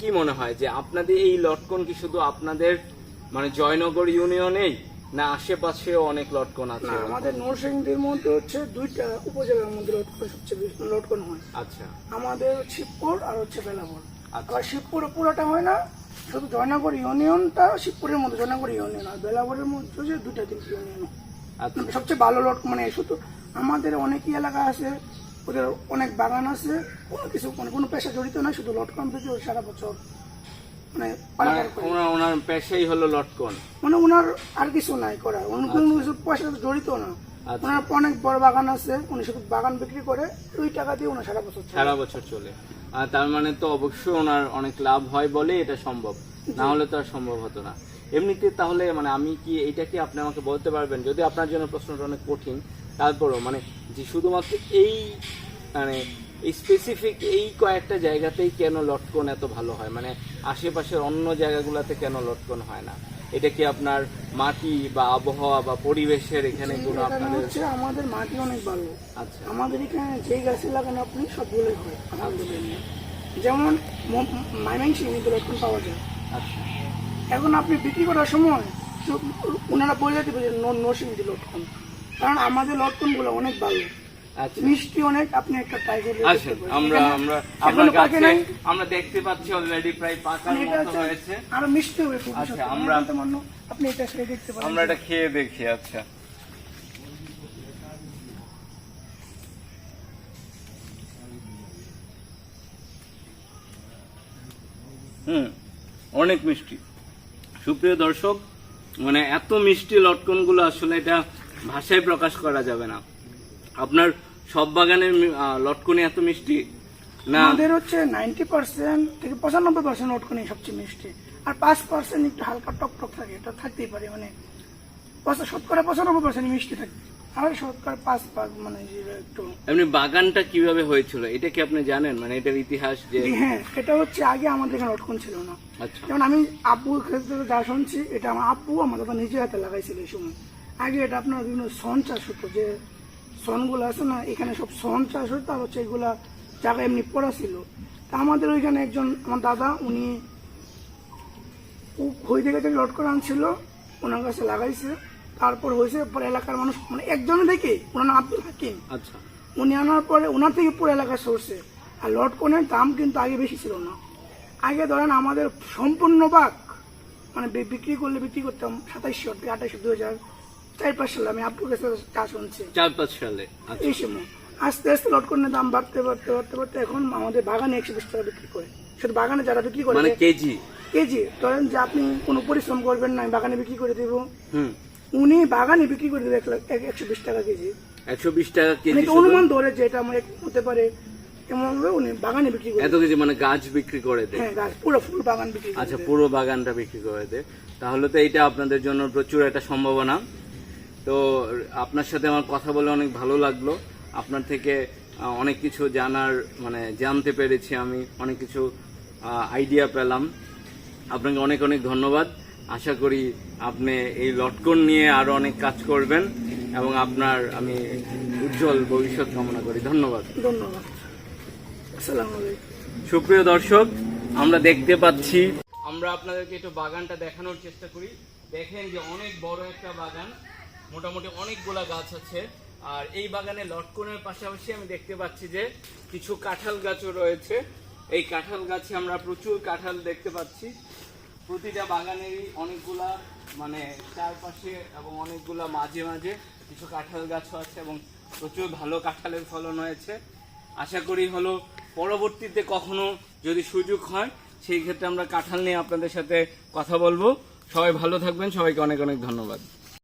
কি মনে হয় যে আপনাদের এই লটকন কি শুধু আপনাদের মানে জয়নগর ইউনিয়নেই না আশেপাশেও অনেক লটকন আছে? না আমাদের নরসিংদীর মধ্যে হচ্ছে দুইটা উপজেলার মধ্যে লটকন সবচেয়ে বেশি লটকন হয়। আচ্ছা। আমাদের শিবপুর আর হচ্ছে বেলাপুর আচ্ছা। আবার শিবপুরে পুরোটা হয় না শুধু জয়নগর ইউনিয়নটা শিবপুরের মধ্যে জয়নগর ইউনিয়ন। আর বেলাপুরের মধ্যে হচ্ছে দুইটা তিনটি ইউনিয়ন আচ্ছা। সবচেয়ে ভালো লট মানে শুধু আমাদের অনেকই এলাকা আছে ওদের অনেক বাগান আছে কোনো কিছু মানে কোনো পেশা জড়িত না শুধু লটকন থেকে ওরা সারা বছর। মানে মানে। ওনার ওনার পেশাই হলো লটকন? মানে ওনার আর কিছু নাই করা অন্য কোনো কিছু পয়সা সাথে জড়িত না। আচ্ছা। ওনার অনেক বড় বাগান আছে উনি শুধু বাগান বিক্রি করে ওই টাকা দিয়ে ওনার সারা বছর সারা বছর চলে। আর তার মানে তো অবশ্যই ওনার অনেক লাভ হয় বলে এটা সম্ভব। না হলে তো আর সম্ভব হতো না। এমনিতে তাহলে মানে আমি কি এটা কি আপনি আমাকে বলতে পারবেন? যদি আপনার জন্য প্রশ্নটা অনেক কঠিন তারপরও মানে যে শুধুমাত্র এই মানে স্পেসিফিক এই কয়েকটা জায়গাতেই কেন লটকন এত ভালো হয়? মানে আশেপাশের অন্য জায়গাগুলোতে কেন লটকন হয় না? এটা কি আপনার মাটি বা আবহাওয়া বা পরিবেশের এখানে কোনো আপনাদের হচ্ছে আমাদের মাটি অনেক ভালো। আচ্ছা। আমাদের এখানে যে গাছে লাগান আপনি সবগুলোই হয় আলহামদুলিল্লাহ। যেমন মাইমাংসি কিন্তু লটকন পাওয়া যায়। আচ্ছা। এখন আপনি বিক্রি করার সময় ওনারা বলে দেবে যে নরসিংদী লটকন। কারণ আমাদের লটকনগুলো অনেক ভালো। আচ্ছা। মিষ্টি অনেক আপনি একটা ট্রাই করে আসেন আমরা আমরা আপনার কাছে। আমরা দেখতে পাচ্ছি অলরেডি প্রায় পাকার মতো হয়েছে। আরও মিষ্টি হবে খুব আচ্ছা, আমরা- আপনি এটা খেয়ে দেখতে পারেন। আমরা এটা খেয়ে দেখি আচ্ছা। হুম অনেক মিষ্টি। সুপ্রিয় দর্শক মানে এত মিষ্টি লটকনগুলো আসলে এটা ভাষায় প্রকাশ করা যাবে না। আপনার সব বাগানের লটকনই এত মিষ্টি না? আমাদের হচ্ছে নাইনটি পার্সেন্ট থেকে পঁচানব্বই পার্সেন্ট ওটকনি সবচেয়ে মিষ্টি। আর পাঁচ পার্সেন্ট একটু হালকা টক টক থাকে এটা থাকতেই পারে মানে শতকরা পঁচানব্বই পার্সেন্ট মিষ্টি থাকে। আর শতকরা পাঁচ পাঁচ মানে একটু এমনি বাগানটা কীভাবে হয়েছিল? এটা কি আপনি জানেন? মানে এটার ইতিহাস যে হ্যাঁ এটা হচ্ছে আগে আমাদের এখানে ওটকন ছিল না। আচ্ছা। যেমন আমি আব্বুর ক্ষেত্রে যা শুনছি এটা আমার আব্বু আমার দাদা নিজে হাতে লাগাইছিল এই সময়। আগে এটা আপনার বিভিন্ন সন চাষ হতো যে সনগুলো আছে না এখানে সব সন চাষ হতো আর হচ্ছে এগুলা জায়গা এমনি পড়া ছিল। তা আমাদের ওইখানে একজন আমার দাদা উনি খই থেকে থেকে লট করে আনছিল ওনার কাছে লাগাইছে। তারপর হয়েছে পরে এলাকার মানুষ মানে একজনে থেকে ওনার নাম আব্দুল হাকিম। আচ্ছা। উনি আনার পরে ওনার থেকে পুরো এলাকা সরছে। আর লটকনের দাম কিন্তু আগে বেশি ছিল না। আগে ধরেন আমাদের সম্পূর্ণ বাঘ মানে বিক্রি করলে বিক্রি করতাম সাতাইশশো থেকে আঠাইশশো দু হাজার। চার পাঁচ সালে আমি আপুর কাছে চা শুনছি। চার পাঁচ সালে আচ্ছা। এই সময়। আস্তে আস্তে লটকনের দাম বাড়তে বাড়তে বাড়তে বাড়তে এখন আমাদের বাগানে একশো বিশ টাকা বিক্রি করে। শুধু বাগানে যারা বিক্রি করে মানে কেজি? কেজি। ধরেন যে আপনি কোনো পরিশ্রম করবেন না আমি বাগানে বিক্রি করে দেবো। উনি বাগানে বিক্রি করে দেবে একশো বিশ টাকা কেজি। একশো বিশ টাকা মানে কেজি অনুমান ধরে যে এটা আমার হতে পারে। এমন ভাবে উনি বাগানে বিক্রি করে এত কেজি মানে গাছ বিক্রি করে দেয়? হ্যাঁ গাছ। পুরো ফুল বাগান বিক্রি আচ্ছা পুরো বাগানটা বিক্রি করে দেয়। তাহলে তো এইটা আপনাদের জন্য প্রচুর একটা সম্ভাবনা। তো আপনার সাথে আমার কথা বলে অনেক ভালো লাগল। আপনার থেকে অনেক কিছু জানার মানে জানতে পেরেছি আমি অনেক কিছু আইডিয়া পেলাম। আপনাকে অনেক অনেক ধন্যবাদ। আশা করি আপনি এই লটকন নিয়ে আরও অনেক কাজ করবেন এবং আপনার আমি উজ্জ্বল ভবিষ্যৎ কামনা করি। ধন্যবাদ। ধন্যবাদ। আসসালামু আলাইকুম। সুপ্রিয় দর্শক আমরা দেখতে পাচ্ছি আমরা আপনাদেরকে একটু বাগানটা দেখানোর চেষ্টা করি। দেখেন যে অনেক বড় একটা বাগান। মোটামুটি অনেকগুলা গাছ আছে। আর এই বাগানে লটকনের পাশাপাশি আমি দেখতে পাচ্ছি যে কিছু কাঁঠাল গাছও রয়েছে। এই কাঁঠাল গাছে আমরা প্রচুর কাঁঠাল দেখতে পাচ্ছি। প্রতিটা বাগানেরই অনেকগুলা মানে চারপাশে এবং অনেকগুলা মাঝে মাঝে কিছু কাঁঠাল গাছও আছে এবং প্রচুর ভালো কাঁঠালের ফলন হয়েছে। আশা করি হলো পরবর্তীতে কখনো যদি সুযোগ হয়, সেই ক্ষেত্রে আমরা কাঁঠাল নিয়ে আপনাদের সাথে কথা বলব। সবাই ভালো থাকবেন, সবাইকে অনেক অনেক ধন্যবাদ।